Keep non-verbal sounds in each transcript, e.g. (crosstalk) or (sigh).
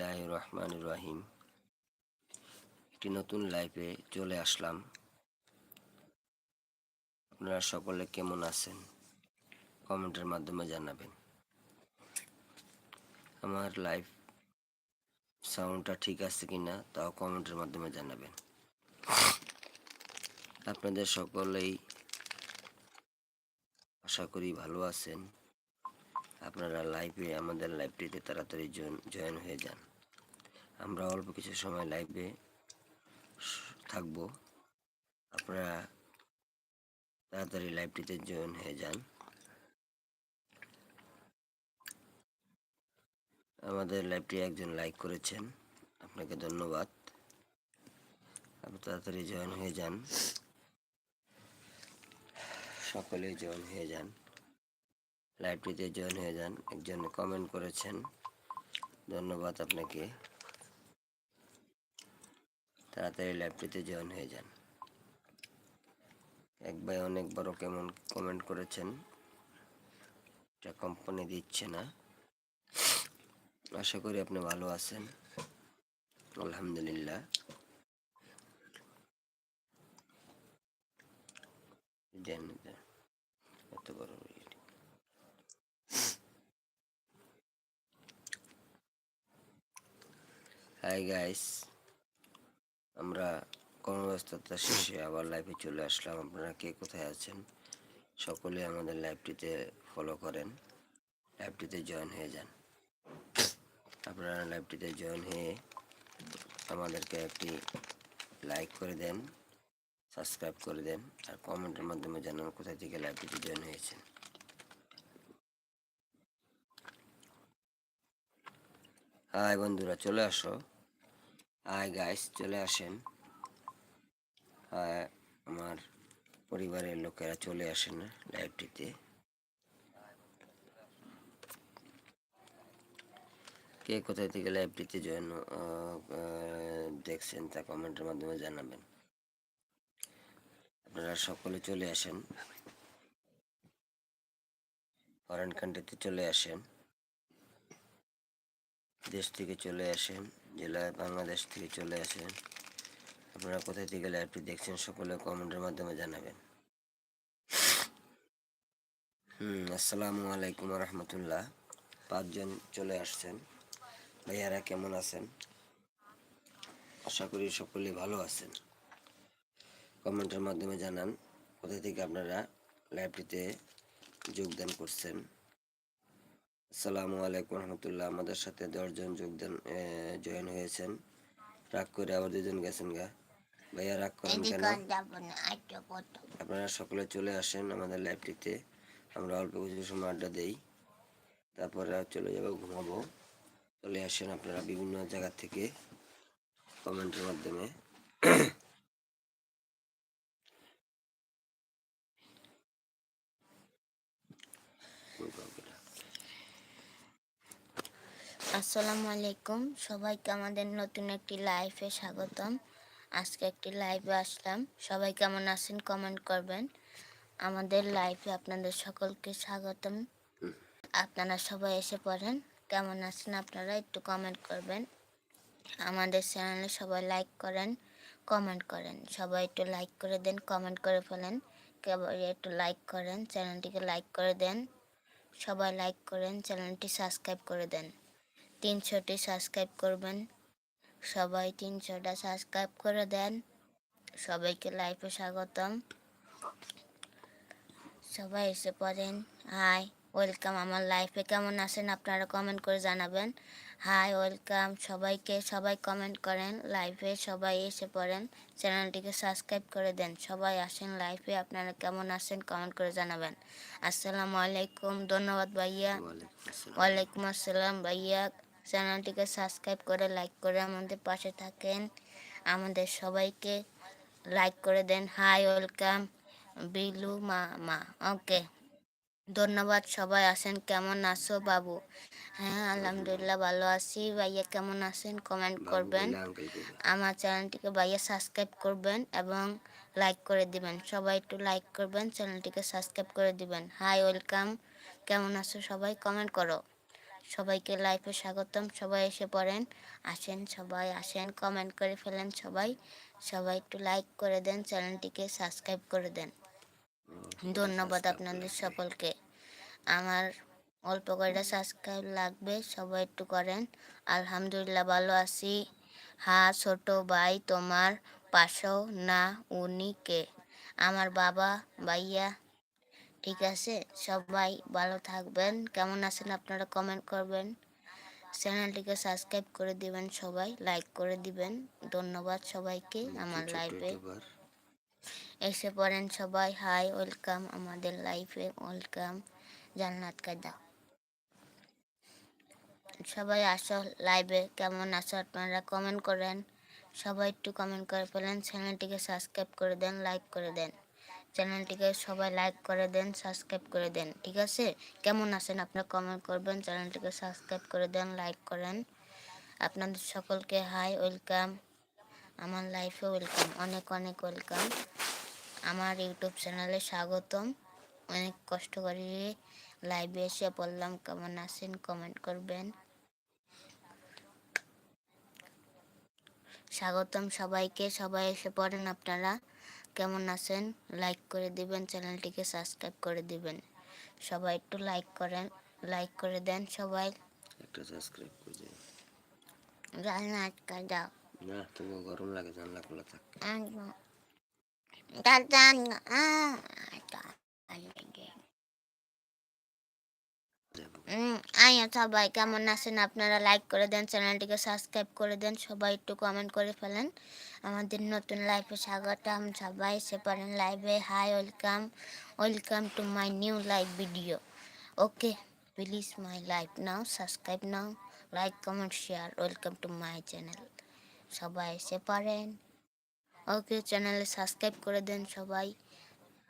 বিসমিল্লাহ রহমান রহিম। একটি নতুন লাইফে চলে আসলাম। আপনারা সকলে কেমন আছেন? কমেন্টের মাধ্যমে জানাবেন। আমার লাইফ সাউন্ডটা ঠিক আছে কিনা, তাও কমেন্টের মাধ্যমে জানাবেন। আপনাদের সকলেই আশা করি ভালো আছেন। আপনারা লাইভে, আমাদের লাইভটিতে তাড়াতাড়ি জয়েন হয়ে যান। আমরা অল্প কিছু সময় লাইভে থাকব। আপনারা তাড়াতাড়ি লাইভটিতে জয়েন হয়ে যান। আমাদের লাইভটি একজন লাইক করেছেন। আপনাকে ধন্যবাদ। আপনি তাড়াতাড়ি জয়েন হয়ে যান। সকলে জয়েন হয়ে যান। লাইভটিতে জয়েন হয়ে যান। একজন কমেন্ট করেছেন। ধন্যবাদ আপনাকে। তাড়াতাড়ি লাইভটিতে জয়েন হয়ে যান। এক ভাই অনেকবারও কেমন কমেন্ট করেছেন। এটা কোম্পানি দিচ্ছে না। আশা করি আপনি ভালো আছেন। আলহামদুলিল্লাহ। বড় হাই গাইস আমরা কর্মব্যস্ততা শেষে আবার লাইভে চলে আসলাম। আপনারা কে কোথায় আছেন? সকলে আমাদের লাইভটিতে ফলো করেন। লাইভটিতে জয়েন হয়ে যান। আপনারা লাইভটিতে জয়েন হয়ে আমাদেরকে একটি লাইক করে দেন সাবস্ক্রাইব করে দেন, আর কমেন্টের মাধ্যমে জানান কোথায় থেকে লাইভটিতে জয়েন হয়েছেন। হাই বন্ধুরা, চলে আসো। হাই গাইস চলে আসেন। হাই আমার পরিবারের লোকেরা চলে আসেন লাইভটিতে কে কোথায় থেকে লাইভটিতে জয়েন দেখছেন তা কমেন্টের মাধ্যমে জানাবেন। আপনারা সকলে চলে আসেন। ফরেন কান্ট্রিতে চলে আসেন। দেশ থেকে চলে আসেন। জেলায় বাংলাদেশ থেকে চলে আসেন। আপনারা কোথায় থেকে লাইভটি দেখছেন সকলে কমেন্টের মাধ্যমে জানাবেন। হুম, আসসালামু আলাইকুম রহমতুল্লাহ পাঁচজন চলে আসছেন। ভাইয়ারা কেমন আছেন? আশা করি সকলে ভালো আছেন। কমেন্টের মাধ্যমে জানান কোথা থেকে আপনারা লাইভটিতে যোগদান করছেন। আসসালামু আলাইকুম রহমতুল্লাহ। আমাদের সাথে দশজন যোগদান জয়েন হয়েছেন। রাগ করে আবার দুজন গেছেন গা। ভাইয়া রাগ করেন কেন? আপনারা সকলে চলে আসেন আমাদের লাইভটিতে আমরা অল্প কিছু সময় আড্ডা দেই। তারপরে চলে যাব ঘুমাবো। চলে আসেন আপনারা বিভিন্ন জায়গা থেকে কমেন্টের মাধ্যমে। আসসালামু আলাইকুম। সবাইকে আমাদের নতুন একটি লাইভে স্বাগতম। আজকে একটি লাইভে আসলাম। সবাই কেমন আছেন কমেন্ট করবেন। আমাদের লাইভে আপনাদের সকলকে স্বাগতম। আপনারা সবাই এসে পড়েন। কেমন আছেন আপনারা একটু কমেন্ট করবেন। আমাদের চ্যানেলে সবাই লাইক করেন কমেন্ট করেন। সবাই একটু লাইক করে দেন কমেন্ট করে ফেলেন। কেবল একটু লাইক করেন চ্যানেলটিকে লাইক করে দেন। সবাই লাইক করেন চ্যানেলটি সাবস্ক্রাইব করে দেন। তিনশোটি সাবস্ক্রাইব করবেন। সবাই তিনশোটা সাবস্ক্রাইব করে দেন। সবাইকে লাইফে স্বাগতম। সবাই এসে পড়েন। হাই ওয়েলকাম আমার লাইফে কেমন আছেন আপনারা কমেন্ট করে জানাবেন। হাই ওয়েলকাম সবাইকে সবাই কমেন্ট করেন। লাইভে সবাই এসে পড়েন। চ্যানেলটিকে সাবস্ক্রাইব করে দেন। সবাই আসেন লাইভে আপনারা কেমন আছেন কমেন্ট করে জানাবেন। আসসালামু আলাইকুম। ধন্যবাদ ভাইয়া। ওয়ালাইকুম আসসালাম ভাইয়া। চ্যানেলটিকে সাবস্ক্রাইব করে, লাইক করে আমাদের পাশে থাকেন। আমাদের সবাইকে লাইক করে দেন। High, welcome. বিলু, মা মা। ওকে। ধন্যবাদ। সবাই আসেন। কেমন আছো বাবু? হ্যাঁ আলহামদুলিল্লাহ ভালো আছি। ভাইয়া কেমন আছেন? কমেন্ট করবেন। আমার চ্যানেলটিকে ভাইয়া সাবস্ক্রাইব করবেন এবং লাইক করে দিবেন। সবাই একটু লাইক করবেন, চ্যানেলটিকে সাবস্ক্রাইব করে দিবেন। Hi, welcome. কেমন আছো সবাই? কমেন্ট করো। সবাইকে লাইফে স্বাগতম। সবাই এসে পড়েন আসেন সবাই আসেন কমেন্ট করে ফেলেন সবাই। সবাই একটু লাইক করে দেন চ্যানেলটিকে সাবস্ক্রাইব করে দেন। ধন্যবাদ আপনাদের সকলকে। আমার অল্প কয়টা সাবস্ক্রাইব লাগবে সবাই একটু করেন। আলহামদুলিল্লাহ ভালো আছি। হ্যাঁ ছোট ভাই তোমার পাশেও না উনি কে? আমার বাবা ভাইয়া ঠিক আছে? সবাই ভালো থাকবেন। কেমন আছেন আপনারা কমেন্ট করবেন। চ্যানেলটিকে সাবস্ক্রাইব করে দিবেন সবাই লাইক করে দিবেন। ধন্যবাদ সবাইকে আমার লাইভে এসে পড়েন সবাই। হাই ওয়েলকাম আমাদের লাইফে ওয়েলকাম জান্নাত কায়দা। সবাই আসো লাইভে কেমন আছো আপনারা কমেন্ট করেন। সবাই একটু কমেন্ট করে ফেলেন। চ্যানেলটিকে সাবস্ক্রাইব করে দেন লাইক করে দেন। চ্যানেলটিকে সবাই লাইক করে দেন, সাবস্ক্রাইব করে দেন, ঠিক আছে? কেমন আছেন আপনারা কমেন্ট করবেন, চ্যানেলটিকে সাবস্ক্রাইব করে দেন লাইক করেন। আপনাদের সকলকে হাই ওয়েলকাম আমার লাইফে ওয়েলকাম অনেক অনেক ওয়েলকাম আমার ইউটিউব চ্যানেলে স্বাগতম। অনেক কষ্ট করে লাইভে এসে বললাম, কেমন আছেন? কমেন্ট করবেন। স্বাগতম সবাইকে, সবাই এসে পড়েন আপনারা। কেমন আছেন? লাইক করে দিবেন চ্যানেলটিকে সাবস্ক্রাইব করে দিবেন। সবাই একটু লাইক করেন লাইক করে দেন সবাই। একটু সাবস্ক্রাইব করে দেন। জানলা আটকা দাও না তুমি গরম লাগে জানলা খোলা থাক দাদা। আয়া সবাই কেমন আছেন? আপনারা লাইক করে দেন চ্যানেলটিকে সাবস্ক্রাইব করে দেন, সবাই একটু কমেন্ট করে ফেলেন। আমাদের নতুন লাইফে স্বাগতম। সবাই এসে পারেন লাইভে hi welcome welcome to my new live video okay please my live now subscribe now like comment share welcome to my channel সবাই এসে পারেন ওকে চ্যানেলে সাবস্ক্রাইব করে দেন সবাই।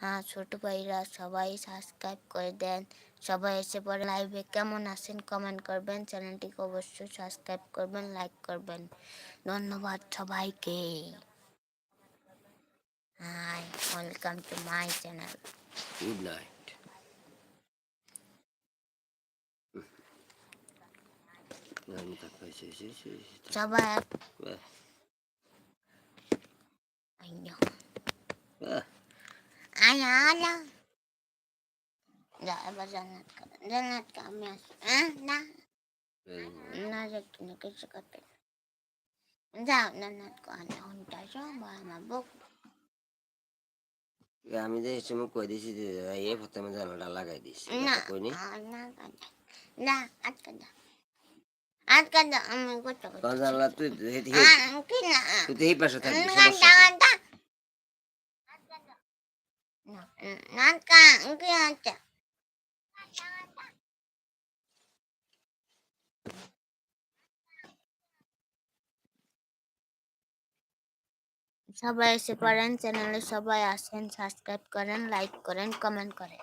হ্যাঁ ছোট ভাইরা সবাই সাবস্ক্রাইব করে দেন। সবাই এসে পরে লাইভে কেমন আছেন? কমেন্ট করবেন। চ্যানেলটিকে অবশ্যই সাবস্ক্রাইব করবেন লাইক করবেন। ধন্যবাদ সবাইকে। Hi welcome to my channel good night. সবাই আলা যা এবার জান্নাত করেন জান্নাত আমি আসি হ্যাঁ না না যাচ্ছি কিছু করতে যাও জান্নাত আনা হন্টা সবাই আমার বুক আমি যে সময় কই দিছি যে এ প্রথমে জানালাটা লাগাই দিছি না কইনি আ, না কাঁদা না আটকা দাও আমি করতে কোন জানালা তুই তুই না তুই এই পাশে থাকবি সমস্যা না না কা কি আছে সবাই এসে পড়েন চ্যানেলে সবাই আসেন সাবস্ক্রাইব করেন লাইক করেন কমেন্ট করেন।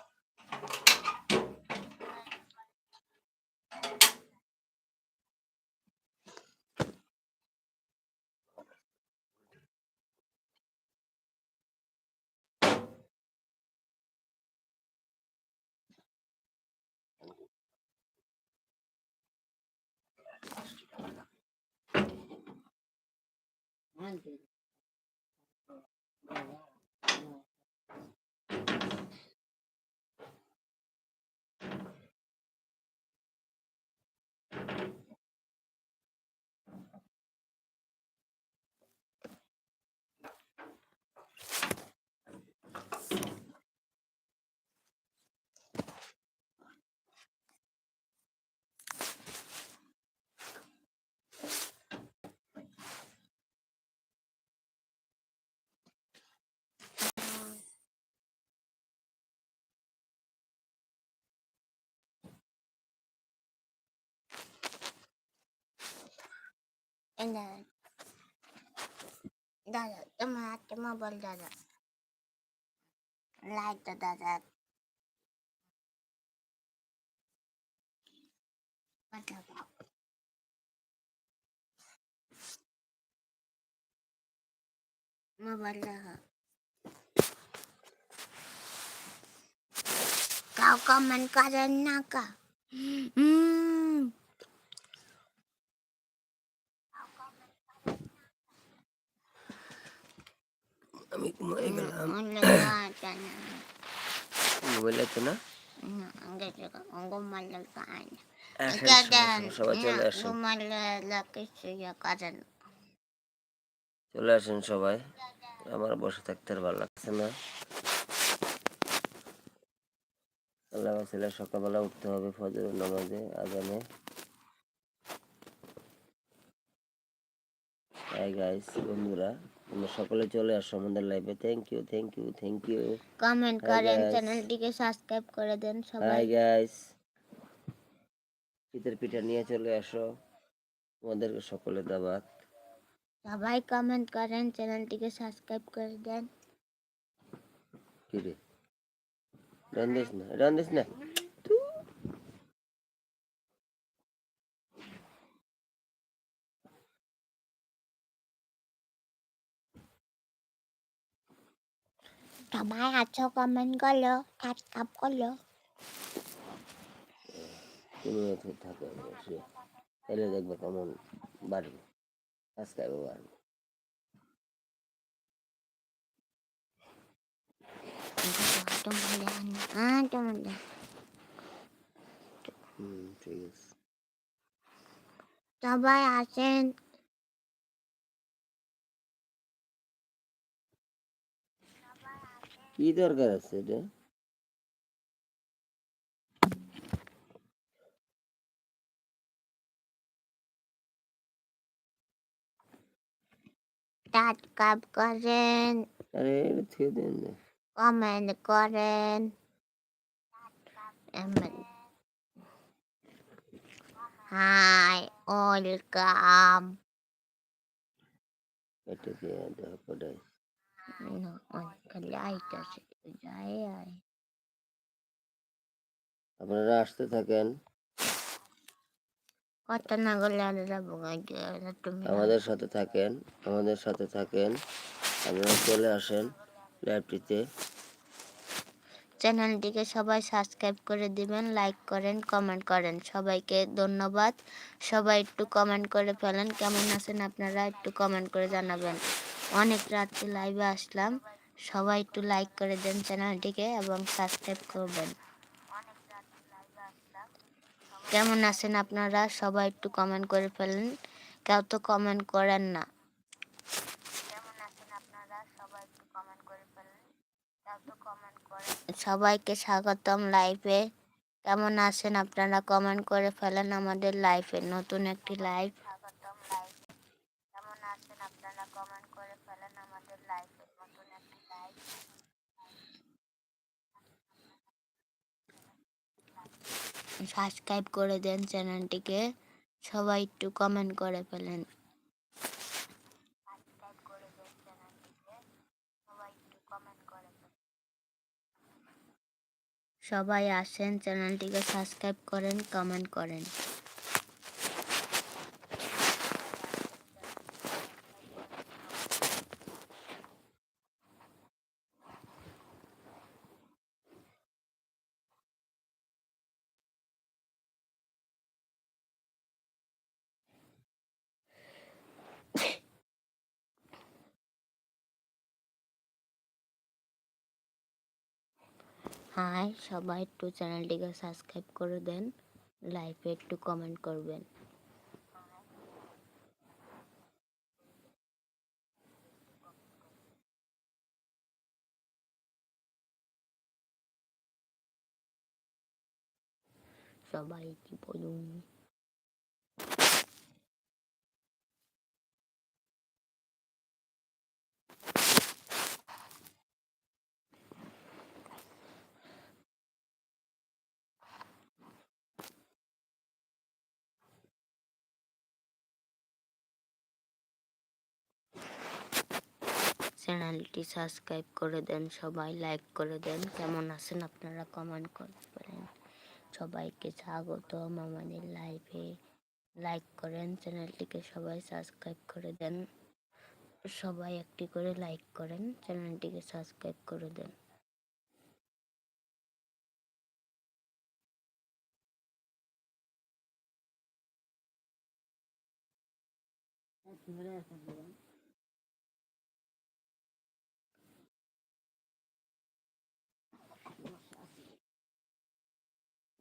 Oh, wow. দাদা দাদা তোমার হাতে মোবাইল দাদা লাইট দাদা মোবাইল দাদা কাউ কমেন্ট করেন না কা হুম আমি ঘুমাই গেলাম। (coughs) মোবাইল না। চলে আসেন। সবাই। আমার বসে থাকতে ভালো লাগছে না। আল্লাহ ছেলে সকালবেলা উঠতে হবে ফজর নামাজে আজানে। হাই গাইস বন্ধুরা। তোমরা সকলে চলে আসো আমাদের লাইভে thank you thank you thank you comment করেন. চ্যানেলটিকে সাবস্ক্রাইব করে দেন সবাই। হাই গাইস শীতের পিঠা নিয়ে চলে আসো। তোমাদেরকে সকলে দাবাত সবাই কমেন্ট করেন চ্যানেলটিকে সাবস্ক্রাইব করে দেন। কি রে? রান দিস না। রান দিস না সবাই আছো কমেন্ট করল সাবস্ক্রাইব করল তুমি এতে থাকো বসে তাহলে দেখবে কেমন বাড়বে সাবস্ক্রাইবও বাড়বে হুম ঠিক আছে সবাই আসেন কি দরকার আছে এটা সাবস্ক্রাইব করেন আরে থুয়ে দেন কমেন্ট করেন হাই ওয়েলকাম এটা দিয়ে দেওয়া পড়াই লাইট আছে যাই আয় আপনারা আসতে থাকেন কত না গেলে আর যাব তুমি আমাদের সাথে থাকেন আমাদের সাথে থাকেন আপনারা চলে আসেন লাইভটিতে চ্যানেলটিকে সবাই সাবস্ক্রাইব করে দিবেন লাইক করেন কমেন্ট করেন। সবাইকে ধন্যবাদ। সবাই একটু কমেন্ট করে ফেলেন কেমন আছেন আপনারা? একটু কমেন্ট করে জানাবেন। অনেক রাত্রে লাইভে আসলাম। সবাই একটু লাইক করে দেন চ্যানেলটিকে এবং সাবস্ক্রাইব করবেন। কেমন আছেন আপনারা? সবাই একটু কমেন্ট করে ফেলেন। কেউ তো কমেন্ট করেন না। আপনারা? সবাই একটু কমেন্ট করে ফেলেন। কেউ তো কমেন্ট করেন সবাইকে স্বাগতম লাইভে কেমন আছেন আপনারা? কমেন্ট করে ফেলেন আমাদের লাইফে নতুন একটি লাইভে কেমন আছেন আপনারা কমেন্ট করে ফেলেন আমাদের লাইভে নতুন একটি লাইভ সাবস্ক্রাইব করে দেন চ্যানেলটিকে। সবাই একটু কমেন্ট করে ফেলেন। সবাই আসেন চ্যানেলটিকে সাবস্ক্রাইব করেন কমেন্ট করেন। হাই সবাই একটু চ্যানেলটিকে সাবস্ক্রাইব করে দেন লাইফে একটু কমেন্ট করবেন। সবাই কি বলুন? চ্যানেলটি সাবস্ক্রাইব করে দেন, সবাই লাইক করে দেন। কেমন আছেন আপনারা কমেন্ট করতে পারেন সবাইকে স্বাগতম আমাদের লাইভে। লাইক করেন, চ্যানেলটিকে সবাই সাবস্ক্রাইব করে দেন। সবাই একটি করে লাইক করেন, চ্যানেলটিকে সাবস্ক্রাইব করে দেন।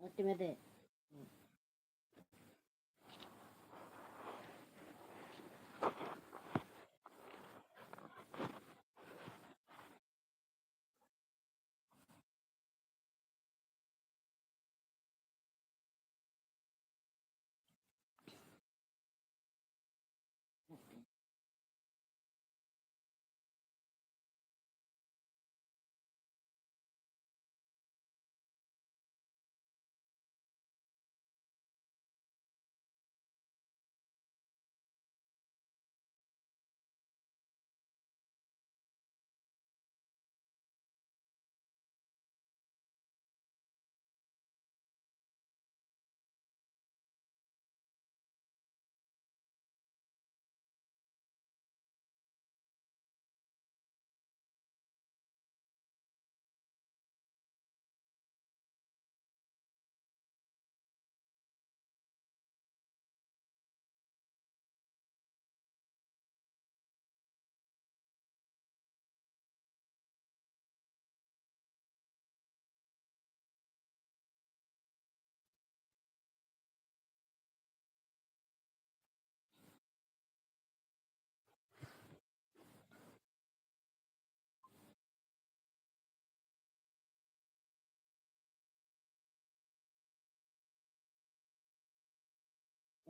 乗ってみて。うん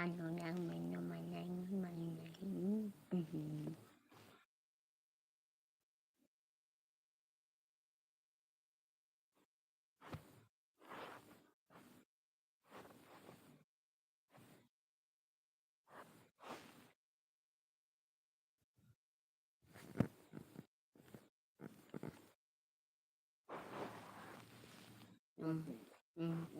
anh đang mình nó mình anh mình mình Mm-hmm. Mm-hmm.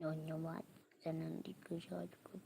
녀녀 맞자는 데 부셔가지고